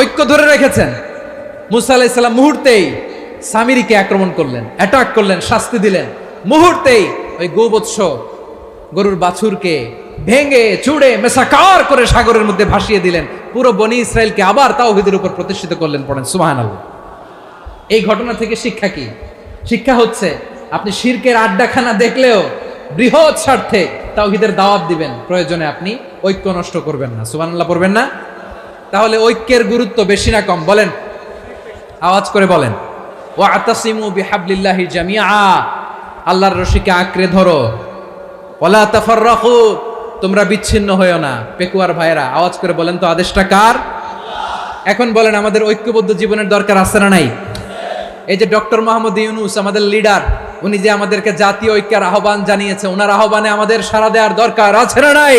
ঐক্য ধরে রেখেছেন। মুসা আলাইসাল্লাম মুহূর্তেই সামিরিকে আক্রমণ করলেন অ্যাটাক করলেন, শাস্তি দিলেন। মুহূর্তেই ওই গোবৎস গরুর বাছুরকে ভেঙে চুড়ে মেসাকার করে সাগরের মধ্যে ভাসিয়ে দিলেন। পুরো বনি ইসরায়েলকে আবার তাওহিদের উপর প্রতিষ্ঠিত করলেন পড়েন। সুবাহান এই ঘটনা থেকে শিক্ষা কি? শিক্ষা হচ্ছে, আপনি শিরকের আড্ডাখানা দেখলেও বৃহৎ স্বার্থে তাওহিদের দাওয়াত দিবেন। প্রয়োজনে আপনি ঐক্য নষ্ট করবেন না। সুবহানাল্লাহ পড়বেন না? তাহলে ঐক্যের গুরুত্ব বেশি না কম, বলেন। আওয়াজ করে বলেন। ও আতাসিমু বিহাবলিল্লাহি জামিআ, আল্লাহর রশিকে আঁকড়ে ধরো। ওলা তাফাররাখু তোমরা বিচ্ছিন্ন হয়েও না, পেকুয়ার ভাইরা আওয়াজ করে বলেন তো, আদেশটা কার? এখন বলেন, আমাদের ঐক্যবদ্ধ জীবনের দরকার আছে না নাই? এই যে ডক্টর মোহাম্মদ ইউনুস, আমাদের লিডার, উনি যে আমাদেরকে জাতীয় ঐক্যের আহ্বান জানিয়েছে ওনার আহ্বানে আমাদের সারা দেওয়ার দরকার আছে না নাই?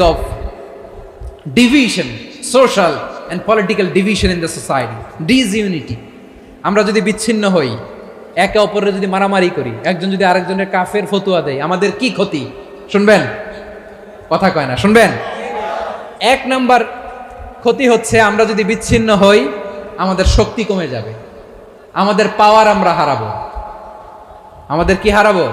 of division social and political division in the society disunity আমরা যদি বিচ্ছিন্ন হই, একে অপরের যদি মারামারি করি, একজন যদি আরেকজনের কাফের ফতুয়া দেয়, আমাদের কি ক্ষতি? শুনবেন? কথা কয় না, শুনবেন? এক নাম্বার ক্ষতি হচ্ছে আমরা যদি বিচ্ছিন্ন হই, আমাদের শক্তি কমে যাবে। আমাদের পাওয়ার আমরা হারাবো। আমাদের কি হারাবো?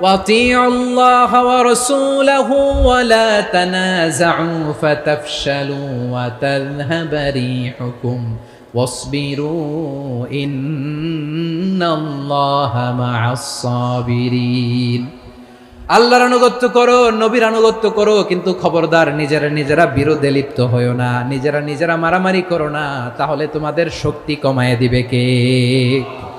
وَأَطِيعُوا اللَّهَ وَرَسُولَهُ وَلَا تَنَازَعُوا فَتَفْشَلُوا وَتَذْهَبَ رِيحُكُمْ وَاصْبِرُوا إِنَّ اللَّهَ مَعَ الصَّابِرِينَ আল্লাহর আনুগত্য করো নবীর আনুগত্য করো কিন্তু খবরদার নিজেরা নিজেরা বিরোধে লিপ্ত হয়েও না নিজেরা নিজেরা মারামারি করো না তাহলে তোমাদের শক্তি কমায় দিবে কে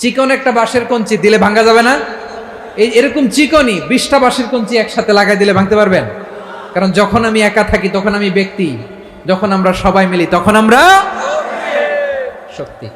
চিকন একটা বাঁশের কঞ্চি দিলে ভাঙ্গা যাবে না। এই এরকম চিকনই বিশটা বাঁশের কঞ্চি একসাথে লাগাই দিলে ভাঙতে পারবেন? কারণ যখন আমি একা থাকি, তখন আমি ব্যক্তি। যখন আমরা সবাই মিলি, তখন আমরা শক্তি।